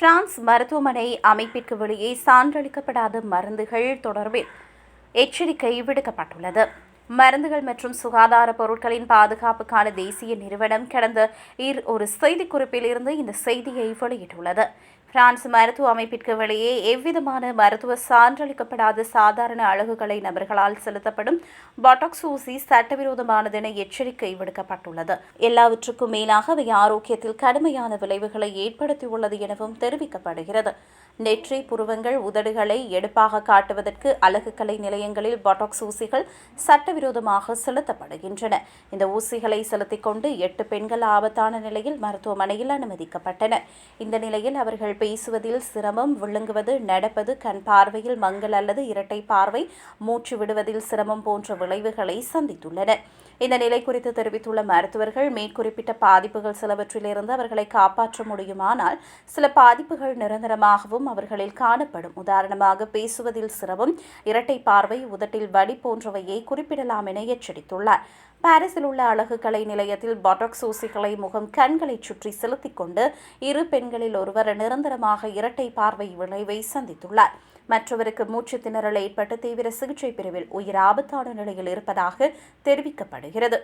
France மருத்துவமனை அமைப்பிற்கு வெளியே சான்றளிக்கப்படாத மருந்துகள் தொடர்பில் எச்சரிக்கை விடுக்கப்பட்டுள்ளது. மருந்துகள் மற்றும் சுகாதார பொருட்களின் பாதுகாப்புக்கான தேசிய நிறுவனம் கடந்த இர் ஒரு செய்திக்குறிப்பில் இருந்து இந்த செய்தியை வெளியிட்டுள்ளது. பிரான்ஸ் மருத்துவ அமைப்பிற்கு வெளியே எவ்விதமான மருத்துவ சான்றளிக்கப்படாத சாதாரண அழகுகளை நபர்களால் செலுத்தப்படும் பாட்டாக்ஸ் ஊசி சட்டவிரோதமானது என எச்சரிக்கை விடுக்கப்பட்டுள்ளது. எல்லாவற்றுக்கும் மேலாக அவை ஆரோக்கியத்தில் கடுமையான விளைவுகளை ஏற்படுத்தியுள்ளது எனவும் தெரிவிக்கப்படுகிறது. நெற்றி புருவங்கள் உதடுகளை எடுப்பாக காட்டுவதற்கு அழகுக்கலை நிலையங்களில் பாட்டாக்ஸ் ஊசிகள் சட்டவிரோதமாக செலுத்தப்படுகின்றன. இந்த ஊசிகளை செலுத்திக் கொண்டு எட்டு பெண்கள் ஆபத்தான நிலையில் மருத்துவமனையில் அனுமதிக்கப்பட்டனர். இந்த நிலையில் அவர்கள் பேசுவதில் சிரமம் விழுங்குவது நடப்பது கண் பார்வையில் மங்கல் அல்லது இரட்டை பார்வை மூச்சு விடுவதில் சிரமம் போன்ற விளைவுகளை சந்தித்துள்ளனர் இந்த நிலை குறித்து தெரிவித்துள்ள மருத்துவர்கள் மேற்குறிப்பிட்ட பாதிப்புகள் சிலவற்றிலிருந்து அவர்களை காப்பாற்ற முடியுமானால் சில பாதிப்புகள் நிரந்தரமாகவும் அவர்களில் காணப்படும். உதாரணமாக பேசுவதில் சிரமம் இரட்டை பார்வை உதட்டில் வடி போன்றவையை குறிப்பிடலாம் என எச்சரித்துள்ளார். பாரிஸில் உள்ள அழகு கலை நிலையத்தில் பாட்டாக்ஸ் ஊசிகளை முகம் கண்களை சுற்றி செலுத்திக் கொண்டு இரு பெண்களில் ஒருவர் நிரந்தரமாக இரட்டை பார்வை விளைவை சந்தித்துள்ளார். மற்றவருக்கு மூச்சு திணறல் ஏற்பட்டு தீவிர சிகிச்சை பிரிவில் உயிர் ஆபத்தான நிலையில் இருப்பதாக தெரிவிக்கப்படுகிறது.